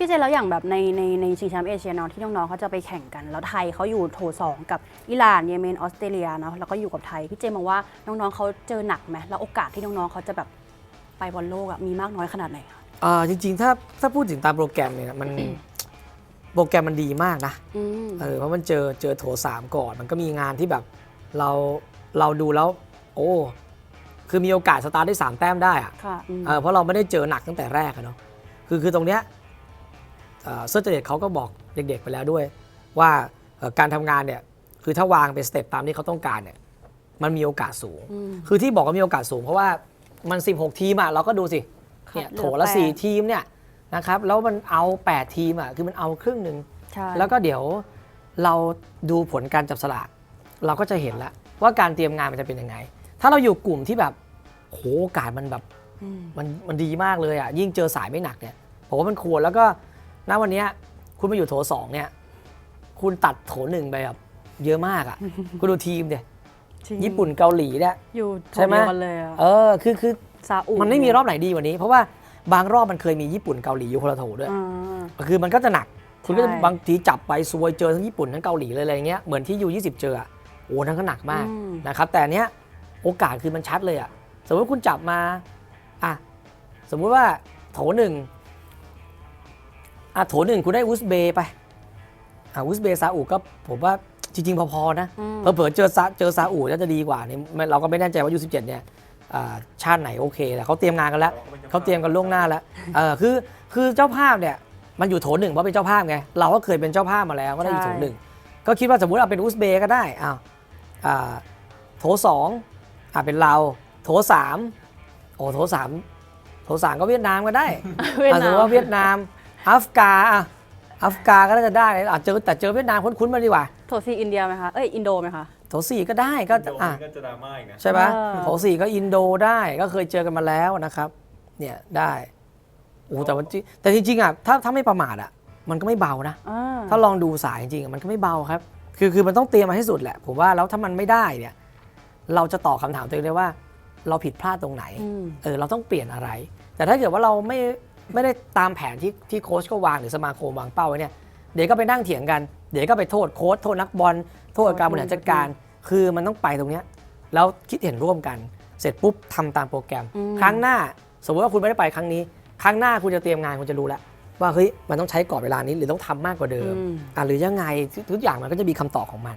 พี่เจแล้วอย่างแบบในในในชิงแชมป์เอเชียเนาะที่น้องๆเขาจะไปแข่งกัน แล้วไทยเขาอยู่โถสองกับอิหร่านเยเมนออสเตรเลียเนาะแล้วก็อยู่กับไทยพี่เจมองว่าน้องๆเขาเจอหนักไหมแล้วโอกาสที่น้องๆเขาจะแบบไปบอลโลกอะมีมากน้อยขนาดไหนคะ อ่าจริงๆ ถ้าถ้าพูดถึงตามโปรแกรมเนี่ยมันโปรแกรมมันดีมากนะอืมเออเพราะมันเจอเจอโถสามก่อน มันก็มีงานที่แบบเราเราดูแล้ว โอ้คือมีโอกาสสตาร์ทได้สามแต้มได้อะ ค่ะอืม เออเพราะเราไม่ได้เจอหนักตั้งแต่แรกอะเนาะ คือคือตรงเนี้ย เอ่อเซอร์เจเดตเขาก็บอกเด็กๆไปแล้วด้วย ว่าเอ่อการทำงานเนี่ยคือถ้าวางเป็นสเต็ปตามที่เขาต้องการเนี่ยมันมีโอกาสสูงอืมคือที่บอกว่ามีโอกาสสูง เพราะว่ามัน 16 ทีมอะเราก็ดูสิเนี่ยเหลือโถละแปด4ทีมเนี่ยนะครับแล้วมันเอา 8 ทีมอะคือมันเอาครึ่งหนึ่งใช่แล้วก็เดี๋ยวเราดูผลการจับสลากเราก็จะเห็นแล้วว่าการเตรียมงานมันจะเป็นยังไง ถ้าเราอยู่กลุ่มที่แบบโหโอกาสมันแบบอืมมันมันดีมากเลยอะยิ่งเจอสายไม่หนักเนี่ยผมว่ามันควรแล้วก็ ณวันเนี้ยคุณมาอยู่โถสองเนี่ย คุณตัดโถหนึ่งไปแบบเยอะมากอะ คุณดูทีมเนี่ยจริงญี่ปุ่นเกาหลีเนี่ยอยู่โถใช่ไหมเดียวกันเลยอะเออคือคือซาอุมันไม่มีรอบไหนดีกว่านี้ เพราะว่าบางรอบมันเคยมีญี่ปุ่นเกาหลีอยู่คนละโถด้วยอ่าคือมันก็จะหนัก คุณก็จะใช่บางทีจับไปซวยเจอทั้งญี่ปุ่นทั้งเกาหลีเลยอะไรเงี้ยเหมือนที่ยู20เจออะโอ้นั่นก็หนักมากอืมนะครับ แต่อันเนี้ยโอกาสคือมันชัดเลยอะสมมติคุณจับมาอะสมมุติว่าโถหนึ่ง อะโถหนึ่งคุณได้อุซเบย์ไปอะอุซเบย์ซาอุก็ผมว่าจริง ๆ พอๆนะอืมเผลอๆเจอซาเจอซาอุน่าจะดีกว่าเนี่ยไม่เราก็ไม่แน่ใจว่ายู17เนี่ยอ่าชาติไหนโอเคแต่เขาเตรียมงานกันแล้วเขาเตรียมกันล่วงหน้าแล้วเออคือคือเจ้าภาพเนี่ยมันอยู่โถหนึ่งเพราะเป็นเจ้าภาพไงเราก็เคยเป็นเจ้าภาพมาแล้วก็ได้อยู่ใช่โถหนึ่งก็คิดว่าสมมติเอาเป็นอุซเบย์ก็ได้อ้าวอ่าโถสองอ่าเป็นเราโถสามโอ้โถสามโถสามก็เวียดนามก็ได้เวียดอะสมนามติว่าเวียดนาม อัฟกาอะอัฟกาก็น่าจะได้อะเจอแต่เจอเวียดนามคุ้นๆมาดีกว่า โถซีอินเดียไหมคะ เอ้ย อินโดไหมคะ โถสี่ก็ได้ก็โดนอะนี่ก็จะดราม่าอีกนะ ใช่ไหมเออ โถสี่ก็อินโดได้ก็เคยเจอกันมาแล้วนะครับ เนี่ยได้โอ้แต่ว่าจริงแต่จริงๆอะถ้าถ้าไม่ประมาทอะมันก็ไม่เบานะ อ่าถ้าลองดูสายจริงๆอะมันก็ไม่เบาครับ คือคือมันต้องเตรียมมาให้สุดแหละ ผมว่าแล้วถ้ามันไม่ได้เนี่ย เราจะตอบคำถามตัวเองได้ว่า เราผิดพลาดตรงไหน อืม เออเราต้องเปลี่ยนอะไร แต่ถ้าเกิดว่าเราไม่ ไม่ได้ตามแผนที่ที่โค้ชก็วางหรือสมาคมวางเป้าไว้เนี่ยเดี๋ยวก็ไปนั่งเถียงกัน เดี๋ยวก็ไปโทษโค้ชโทษนักบอลโทษการบริหารจัดการ คือมันต้องไปตรงเนี้ยแล้วคิดเห็นร่วมกัน เสร็จปุ๊บทำตามโปรแกรมอืมครั้งหน้า สมมติว่าคุณไม่ได้ไปครั้งนี้ ครั้งหน้าคุณจะเตรียมงานคุณจะรู้แล้วว่าเฮ้ยมันต้องใช้กรอบเวลานี้หรือต้องทำมากกว่าเดิมอืมอะหรือยังไงทุกอย่างมันก็จะมีคำตอบของมัน